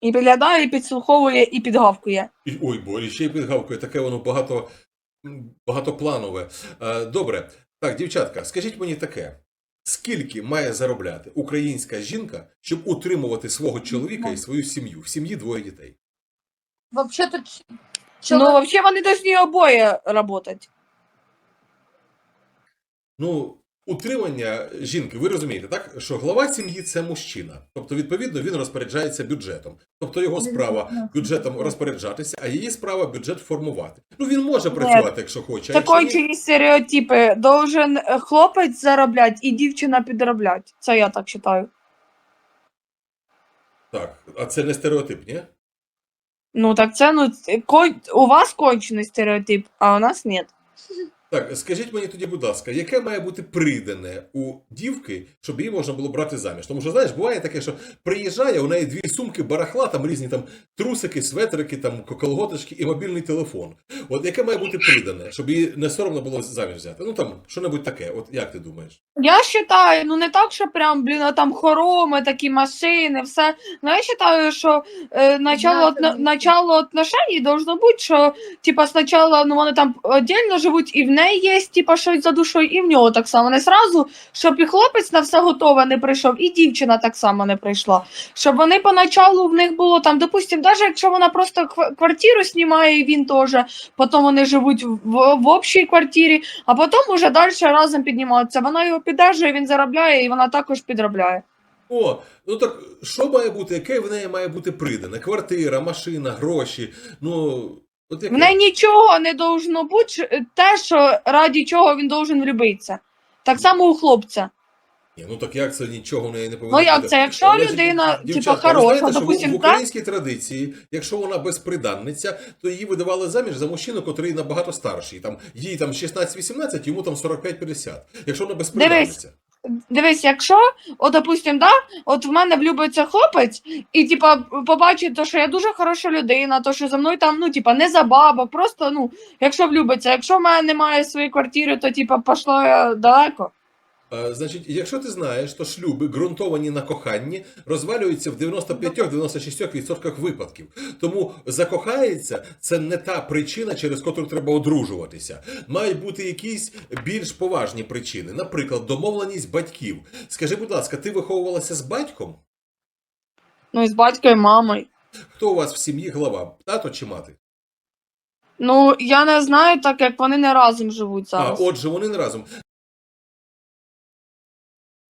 І підглядає, і підслуховує, і підгавкує. І, ой, бо ще й підгавкує, таке воно багато, м, багатопланове. Е, Добре. Так, дівчатка, скажіть мені таке: скільки має заробляти українська жінка, щоб утримувати свого чоловіка і свою сім'ю? В сім'ї двоє дітей. Вообще-то ч- Ну, взагалі, вони повинні обоє працювати. Ну, утримання жінки, ви розумієте, так? Що глава сім'ї це мужчина. Тобто, відповідно, він розпоряджається бюджетом. Тобто його справа бюджетом розпоряджатися, а її справа бюджет формувати. Ну він може працювати, якщо хоче. а якщо ні- стереотипи. Должен е, хлопець заробляти і дівчина підробляти. Це я так вважаю. Так, а це не стереотип, ні? Ну так це ну кон... у вас кончений стереотип, а у нас ні. Так, скажіть мені тоді, будь ласка, яке має бути придане у дівки, щоб її можна було брати заміж? Тому що, знаєш, буває таке, що приїжджає, у неї дві сумки барахла, там різні там трусики, светрики, там колготочки і мобільний телефон. От яке має бути придане, щоб її не соромно було заміж взяти? Ну там, що-небудь таке, от як ти думаєш? Я вважаю, ну не так, що прям, блін, а там хороми, такі машини, все. Ну я вважаю, що е, начало, Да, начало отношений должно бути, що типа спочатку ну, вони там віддільно живуть, і в неї є типа щось за душою, і в нього так само. Не сразу, щоб і хлопець на все готове не прийшов, і дівчина так само не прийшла. Щоб вони поначалу в них було там, допустим, навіть якщо вона просто квартиру знімає, і він теж, потім вони живуть в, в общій квартирі, а потім уже далі разом піднімаються. Вона його піддержує, він заробляє, і вона також підробляє. О, ну так що має бути, яке в неї має бути придане? Квартира, машина, гроші. Ну, от? В неї нічого не должно бути, те, що раді чого він должен влюбитися. Так само у хлопця. Ні, ну так як це нічого в неї не повинно Ну як бути? це? Якщо Значить, людина, типа, дівчатка, ви хороша, знаєте, що в- допустим, так? українській традиції, якщо вона безприданниця, то її видавали заміж за мужчину, котрий набагато старший. Там їй там 16-18, йому там 45-50. Якщо вона безприданниця. Дивись, якщо, от, допустим, да, от в мене влюбиться хлопець, і типа побачить, то, що я дуже хороша людина, то що за мною там, ну, типа, не за баба, просто, ну, якщо влюбиться, якщо в мене немає своєї квартири, то типа пошло я далеко. Значить, якщо ти знаєш, то шлюби, ґрунтовані на коханні, розвалюються в 95-96% випадків. Тому закохається це не та причина, через котру треба одружуватися. Мають бути якісь більш поважні причини. Наприклад, домовленість батьків. Скажи, будь ласка, ти виховувалася з батьком? Ну, і з батьком, і мамою. Хто у вас в сім'ї глава? Тато чи мати? Ну, я не знаю, так як вони не разом живуть зараз. А, отже, вони не разом.